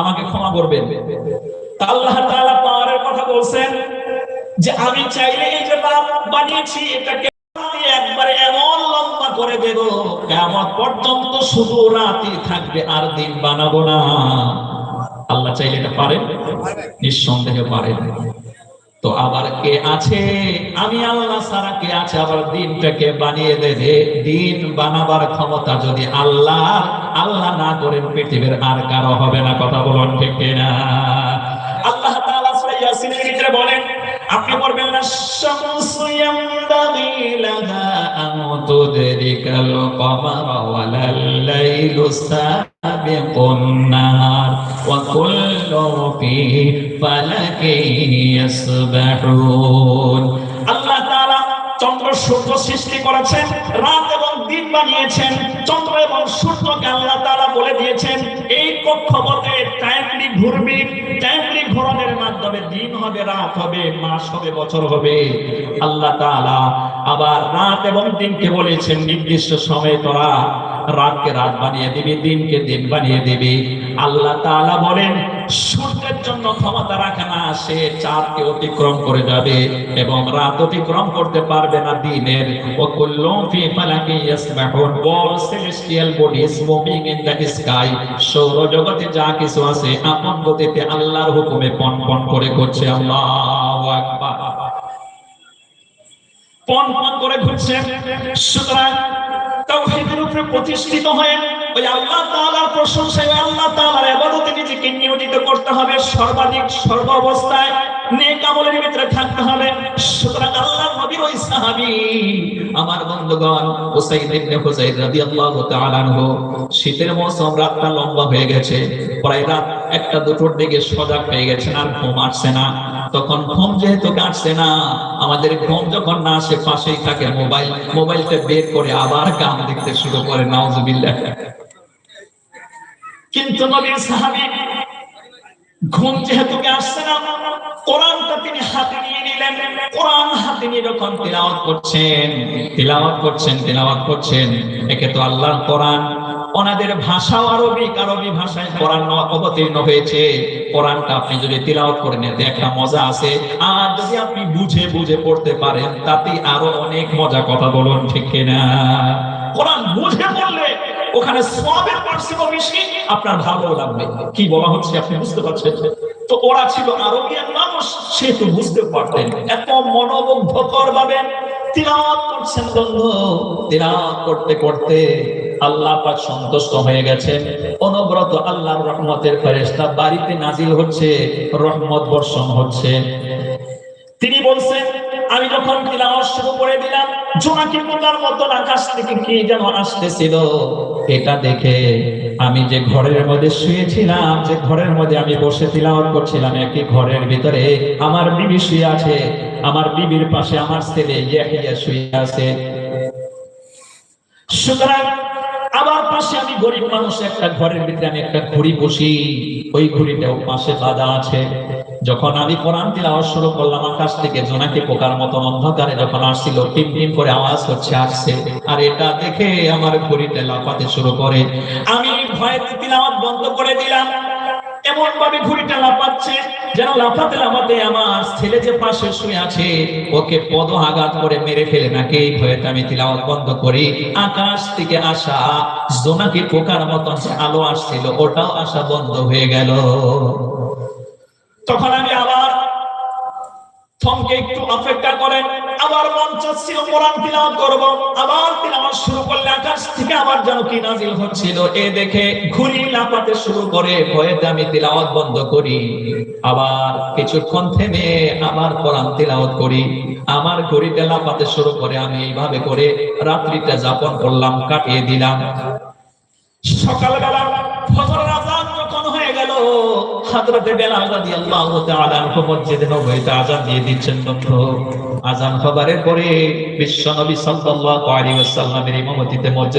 আমাকে ক্ষমা করবেন। আল্লাহ তাআলা পাওয়ারের কথা বলছেন যে আমি চাইলে এই যে বাপ বানিয়েছি, এটাকে একবারে এমন লম্বা করে দেব কেমন পর্যন্ত শুধু রাতে থাকবে, আর দিন বানাবো না। আল্লাহ চাইলে এটা পারে নিঃসন্দেহে পারেন। তো আবার কে আছে? আমি আল্লাহ ছাড়া কে আছে? আবার দিনটাকে বানিয়ে দেবে দিন বানাবার ক্ষমতা যদি আল্লাহ আল্লাহ না করেন পৃথিবীর আর কারও হবে না। কথা বলুন ঠিক না আল্লাহ সূরা বলেন, আপনি পড়বেন না ওয়া কুল্লু ফি ফালাকিন ইয়াসবাহুন আল্লাহ তাআলা চন্দ্র সূর্য সৃষ্টি করেছেন, রাত এবং দিন বানিয়েছেন, চন্দ্র এবং সূর্যকে আল্লাহ তাআলা বলে দিয়েছেন, এই কক্ষপথে টাইমলি ঘুরবি টাইমলি ঘোরানোর মাধ্যমে দিন হবে, রাত হবে, মাস হবে, বছর হবে। আল্লাহ তাআলা আবার রাত এবং দিনকে বলেছেন, নির্দিষ্ট সময় তোরা রাতকে রাত বানিয়ে দিবি, দিনকে দিন বানিয়ে দিবি। আল্লাহ তাআলা বলেন, সূর্যের জন্য ক্ষমতা রাখে না। সে চাঁদকে অতিক্রম করে যাবে এবং রাত অতিক্রম করতে পারবে না দিনের। সৌরজগতে যা কিছু আছে, আপন গতিতে আল্লাহর হুকুমে করে করছে করে ঘুরছে। সুতরাং প্রতিষ্ঠিত হয়ে ওই আল্লাহ তাআলার প্রশংসায় আল্লাহ তাআলার ইবাদতে নিজেকে করতে হবে, সর্বাধিক সর্ব অবস্থায় নেক ভিতরে থাকতে হবে। সুতরাং আল্লাহর নবীর ওই সাহাবী, আমার বন্ধুগণ, উসাইদ ইবনে হুযাইর রাদিয়াল্লাহু তাআলা আনহু, শীতের মৌসুম রাতটা লম্বা হয়ে গেছে, প্রায় রাত একটা দুটোর দিকে সজাগ হয়ে গেছেন আর ঘুম আসছে না। তখন ঘুম যেহেতু কাটছে না, আমাদের ঘুম যখন না আসে পাশেই থাকে মোবাইল, মোবাইলটা বের করে আবার গান দেখতে শুরু করে, নাউজুবিল্লাহ। কিন্তু নবীর সাহাবী ঘুম যেহেতু আসছে না, কোরআনটা তিনি হাতে নিয়ে নিলেন। কোরআন হাতে নিয়ে যখন তিলাওয়াত করছেন তিলাওয়াত করছেন তিলাওয়াত করছেন, একে তো আল্লাহর কোরআন। ওনাদের ভাষাও আরবিক আরবি ভাষায় কোরআন অবতীর্ণ হয়েছে। কোরআনটা আপনি যদি তিলাওয়াত করে নেন, একটা মজা আছে। আর যদি আপনি বুঝে বুঝে পড়তে পারেন, তাতে আরও অনেক মজা কথা বলুন, ঠিক কিনা? কোরআন বুঝে পড়লে ওখানে সবের পার্সেন্ট বেশি আপনার ভালো লাগবে। কি বলা হচ্ছে, আপনি বুঝতে পারছেন? তো ওরা ছিল আরবিয়ান মানুষ, সে তো বুঝতে পারতেন এত মনোমুগ্ধকর ভাবে করতে করতে আল্লাহ সন্তুষ্ট হয়ে গেছেন। অনবরত বাড়িতে হচ্ছে, রহমত বর্ষণ হচ্ছে। তিনি বলছেন আমি যখন তিলাওয়াত শুরু করে দিলাম, জোনাকি পোকার মতন আকাশ থেকে কি যেন আসতেছিল? এটা দেখে আমি যে ঘরের মধ্যে শুয়েছিলাম, যে ঘরের মধ্যে আমি বসে তিলাওয়াত করছিলাম, একই ঘরের ভিতরে আমার বিবি শুয়ে আছে, আমার বিবির পাশে আমার ছেলে ইয়াহিয়া শুয়ে আছে। সুতরাং আমার পাশে আমি গরিব মানুষ, একটা ঘরের ভিতরে আমি একটা ঘড়ি বসি, ওই ঘড়িটাও পাশে বাঁধা আছে। যখন আমি কোরআন তিলাওয়াত শুরু করলাম, আকাশ থেকে জোনাকি পোকার মতন অন্ধকারে যখন আসছিল, টিম টিম করে আওয়াজ হচ্ছে, আসছে। আর এটা দেখে আমার ঘড়িটা লাফাতে শুরু করে। আমি ভয়ে তিলাওয়াত বন্ধ করে দিলাম। এমন ভাবে লাফাচ্ছে, যেন লাফাতে লাফাতে আমার ছেলে যে পাশে শুয়ে আছে, ওকে পদ আঘাত করে মেরে ফেলে নাকি? এই ভয়েতে আমি তিলাওয়াত বন্ধ করি। আকাশ থেকে আসা জোনাকি পোকার মতন আলো আসছিল, ওটাও আসা বন্ধ হয়ে গেল। তখন আমি আবার থমকে একটু অপেক্ষা করেন আবার মন চাচ্ছিল কোরআন তিলাওয়াত করব। আবার তিলাওয়াত শুরু করলে আকাশ থেকে আবার যেন কি নাজিল হচ্ছিল, এ দেখে ঘুরি লাপাতে শুরু করে ভয়েতে আমি তিলাওয়াত বন্ধ করি। আবার কিছুক্ষণ থেমে আবার কোরআন তিলাওয়াত করি। আমার ঘড়িটা লাপাতে শুরু করে আমি এইভাবে করে রাত্রিটা যাপন করলাম, কাটিয়ে দিলাম। সকালবেলা ফজরের আযান যখন হয়ে গেল হযরতে বেলাল রাদিয়াল্লাহু তাআলা আনহু মসজিদে নববীতে আযান দিয়ে দিচ্ছেন বন্ধু। আযান হবারের পরে বিশ্বনবী সাল্লাল্লাহু আলাইহি ওয়াসাল্লামের ইমামতিতে মসজিদ